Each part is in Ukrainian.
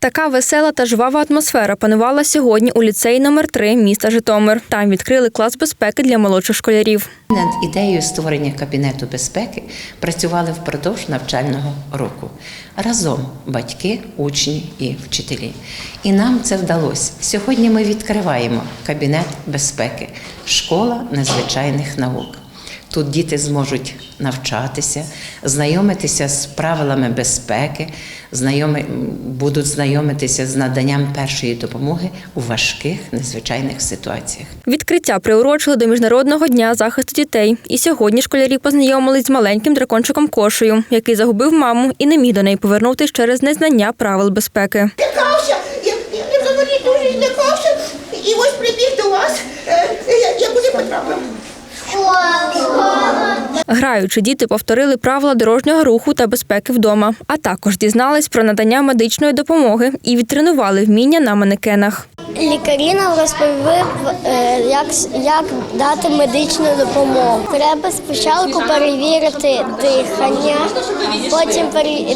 Така весела та жвава атмосфера панувала сьогодні у ліцеї номер 3 міста Житомир. Там відкрили клас безпеки для молодших школярів. Над ідеєю створення кабінету безпеки працювали впродовж навчального року разом батьки, учні і вчителі. І нам це вдалося. Сьогодні ми відкриваємо кабінет безпеки, школа незвичайних наук. Тут діти зможуть навчатися, знайомитися з правилами безпеки, знайоми, будуть знайомитися з наданням першої допомоги у важких незвичайних ситуаціях. Відкриття приурочили до міжнародного дня захисту дітей. І сьогодні школярі познайомились з маленьким дракончиком Кошею, який загубив маму і не міг до неї повернутися через незнання правил безпеки. лякався, я, я, я взагалі дуже злякався, і ось прибіг до вас, е, я, я куди потрапив. Граючи, діти повторили правила дорожнього руху та безпеки вдома, а також дізнались про надання медичної допомоги і відтренували вміння на манекенах. Лікарі нам розповіли, е, як, як дати медичну допомогу. Треба спочатку перевірити дихання, потім,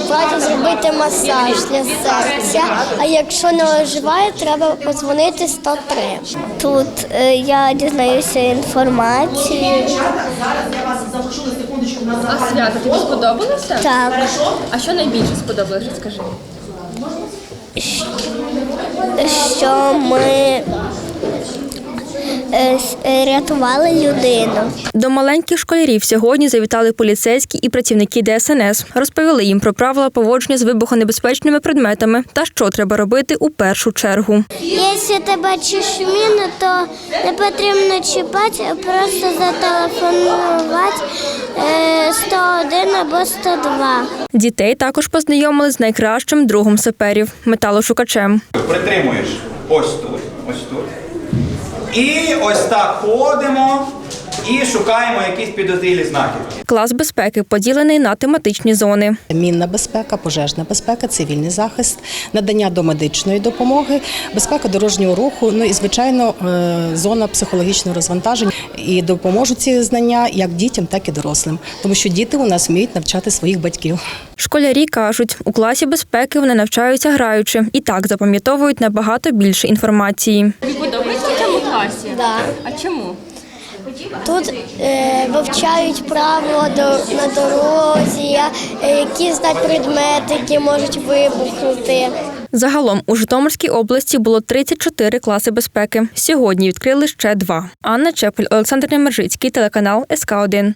потім зробити масаж для серця. А якщо не оживає, треба подзвонити 103. Тут е, я дізнаюся інформацію. А свято тобі сподобалося? Так, А що найбільше сподобалося? Скажи. Що ми рятували людину. До маленьких школярів сьогодні завітали поліцейські і працівники ДСНС. Розповіли їм про правила поводження з вибухонебезпечними предметами та що треба робити у першу чергу. Якщо ти бачиш міну, то не потрібно чіпати, а просто зателефонувати е, 101 або 102. Дітей також познайомили з найкращим другом саперів металошукачем. Притримуєш ось тут, ось тут. І ось так ходимо і шукаємо якісь підозрілі знахідки. Клас безпеки поділений на тематичні зони. Мінна безпека, пожежна безпека, цивільний захист, надання домедичної допомоги, безпека дорожнього руху. Ну і звичайно, е, зона психологічного розвантаження. І допоможуть ці знання як дітям, так і дорослим, тому що діти у нас вміють навчати своїх батьків. Школярі кажуть, у класі безпеки вони навчаються граючи і так запам'ятовують набагато більше інформації. Класі? Да. А чому? Тут е, вивчають правила до, на дорозі, е, які знають предмети, які можуть вибухнути. Загалом у Житомирській області було 34 класи безпеки. Сьогодні відкрили ще два. Анна Чепель, Олександр Немержицький, телеканал СК 1